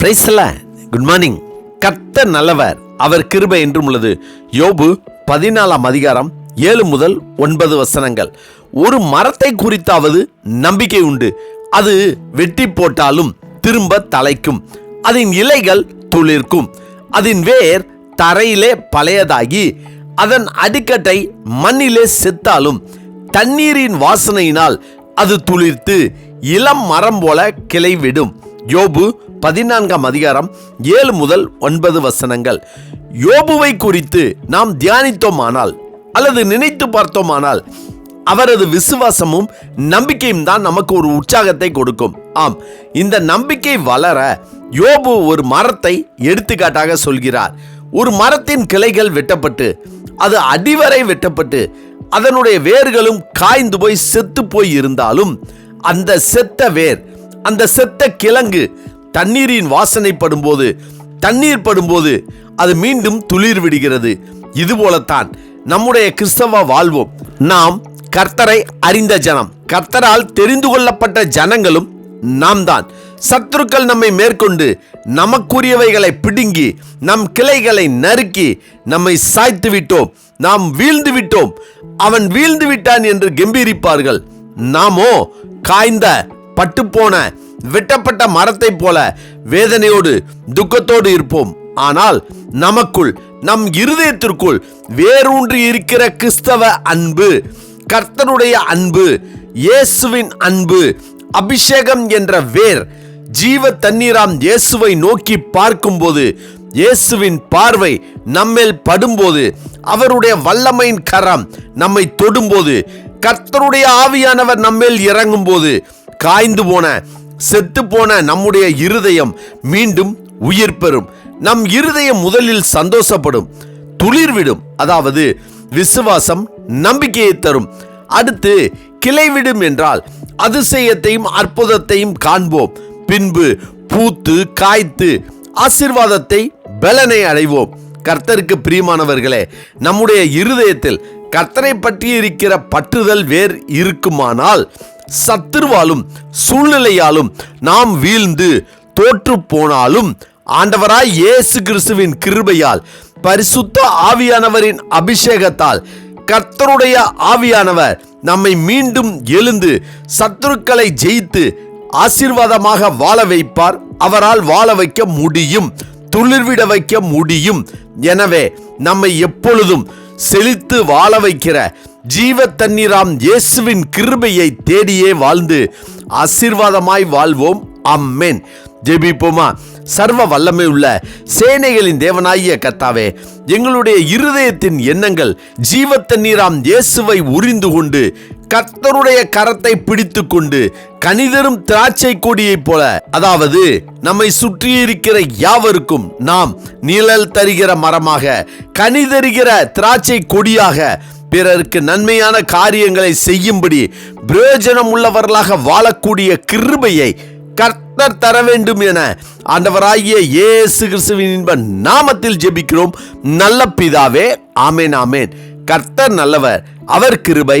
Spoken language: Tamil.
பிரைஸ்ல குட் மார்னிங் கர்த்தர் நல்லவர். அவர் கிருபை என்றும் உள்ளது. யோபு பதினாலாம் அதிகாரம் ஏழு முதல் ஒன்பது வசனங்கள். ஒரு மரத்தை குறித்தாவது நம்பிக்கை உண்டு. அது வெட்டி போட்டாலும் திரும்ப தலைக்கும். அதன் இலைகள் துளிர்க்கும். அதன் வேர் தரையிலே பழையதாகி அதன் அடிக்கட்டை மண்ணிலே செத்தாலும் தண்ணீரின் வாசனையினால் அது துளிர்த்து இளம் மரம் போல கிளைவிடும். யோபு பதினான்காம் அதிகாரம் ஏழு முதல் ஒன்பது வசனங்கள். யோபுவை குறித்து நாம் தியானித்தோமானால் அல்லது நினைத்து பார்த்தோமானால் அவரது விசுவாசமும் நம்பிக்கையும் தான் நமக்கு ஒரு உற்சாகத்தை கொடுக்கும். ஆம் இந்த நம்பிக்கை வளர யோபு ஒரு மரத்தை எடுத்துக்காட்டாக சொல்கிறார். ஒரு மரத்தின் கிளைகள் வெட்டப்பட்டு அது அடிவரை வெட்டப்பட்டு அதனுடைய வேர்களும் காய்ந்து போய் செத்து போய் இருந்தாலும் அந்த செத்த வேர் அந்த செத்த கிழங்கு தண்ணீரின் வாசனை படும்போது தண்ணீர் படும்போது அது மீண்டும் துளிர் விடுகிறது. இதுபோலத்தான் நம்முடைய கிறிஸ்தவ வாழ்வோம். நாம் கர்த்தரை அறிந்த ஜனம். கர்த்தரால் தெரிந்து கொள்ளப்பட்ட ஜனங்களும் நாம் தான் சத்துருக்கள் நம்மை மேற்கொண்டு நமக்குரியவைகளை பிடுங்கி நம் கிளைகளை நறுக்கி நம்மை சாய்த்து விட்டோம். நாம் வீழ்ந்து விட்டோம். அவன் வீழ்ந்து விட்டான் என்று கெம்பீரிப்பார்கள். நாமோ காய்ந்த பட்டுப்போன வெட்டப்பட்ட மரத்தைப் போல வேதனையோடு துக்கத்தோடு இருப்போம். ஆனால் நமக்குள் நம் இருதயத்திற்குள் வேரூன்றி இருக்கிற கிறிஸ்தவ அன்பு கர்த்தனுடைய அன்பு இயேசுவின் அன்பு அபிஷேகம் என்ற வேர் ஜீவ தண்ணீராம் இயேசுவை நோக்கி பார்க்கும்போது இயேசுவின் பார்வை நம்மேல் படும்போது அவருடைய வல்லமையின் கரம் நம்மை தொடும்போது கர்த்தருடைய ஆவியானவர் நம்மேல் இறங்கும்போது காய்ந்து போன செத்து போன நம்முடைய இருதயம் மீண்டும் உயிர் பெறும். நம் இருதயம் முதலில் சந்தோஷப்படும் துளிர்விடும் அதாவது விசுவாசம் நம்பிக்கையை தரும். அடுத்து கிளைவிடும் என்றால் அதிசயத்தையும் அற்புதத்தையும் காண்போம். பின்பு பூத்து காய்த்து ஆசிர்வாதத்தை பலனை அடைவோம். கர்த்தருக்கு பிரியமானவர்களே நம்முடைய இருதயத்தில் கர்த்தரை பற்றி இருக்கிற பற்றுதல் வேர் இருக்குமானால் சத்துருவாலும் சூழ்நிலையாலும் நாம் வீழ்ந்து தோற்று போனாலும் ஆண்டவராய் இயேசு கிறிஸ்துவின் கிருபையால் பரிசுத்த ஆவியானவரின் அபிஷேகத்தால் கர்த்தருடைய ஆவியானவர் நம்மை மீண்டும் எழுந்து சத்துருக்களை ஜெயித்து ஆசீர்வாதமாக வாழ வைப்பார். அவரால் வாழ வைக்க முடியும் துளிர்விட வைக்க முடியும். எனவே நம்மை எப்பொழுதும் செழித்து வாழ வைக்கிற ஜீவ தண்ணீராம் இயேசுவின் கிருபையை தேடியே வாழ்ந்து ஆசீர்வாதமாய் வாழ்வோம். அம்மேன் ஜெபிப்போமா? சர்வ வல்லமை உள்ள சேனைகளின் தேவனாகிய கத்தாவே எங்களுடைய இருதயத்தின் எண்ணங்கள் ஜீவ தண்ணீராம் இயேசுவை உறிந்து கொண்டு கர்த்தருடைய கரத்தை பிடித்து கொண்டு கனிதரும் திராட்சை கொடியைப் போல அதாவது நம்மை சுற்றி இருக்கிற யாவருக்கும் நாம் நிழல் தருகிற மரமாக கனிதருகிற திராட்சை கொடியாக பிறருக்கு நன்மையான காரியங்களை செய்யும்படி பிரயோஜனம் உள்ளவர்களாக வாழக்கூடிய கிருபையை கர்த்தர் தர வேண்டும் என ஆண்டவராகிய இயேசு கிறிஸ்துவின் இன்ப நாமத்தில் ஜெபிக்கிறோம். நல்ல பிதாவே ஆமேன் ஆமேன். கர்த்தர் நல்லவர் அவர் கிருபை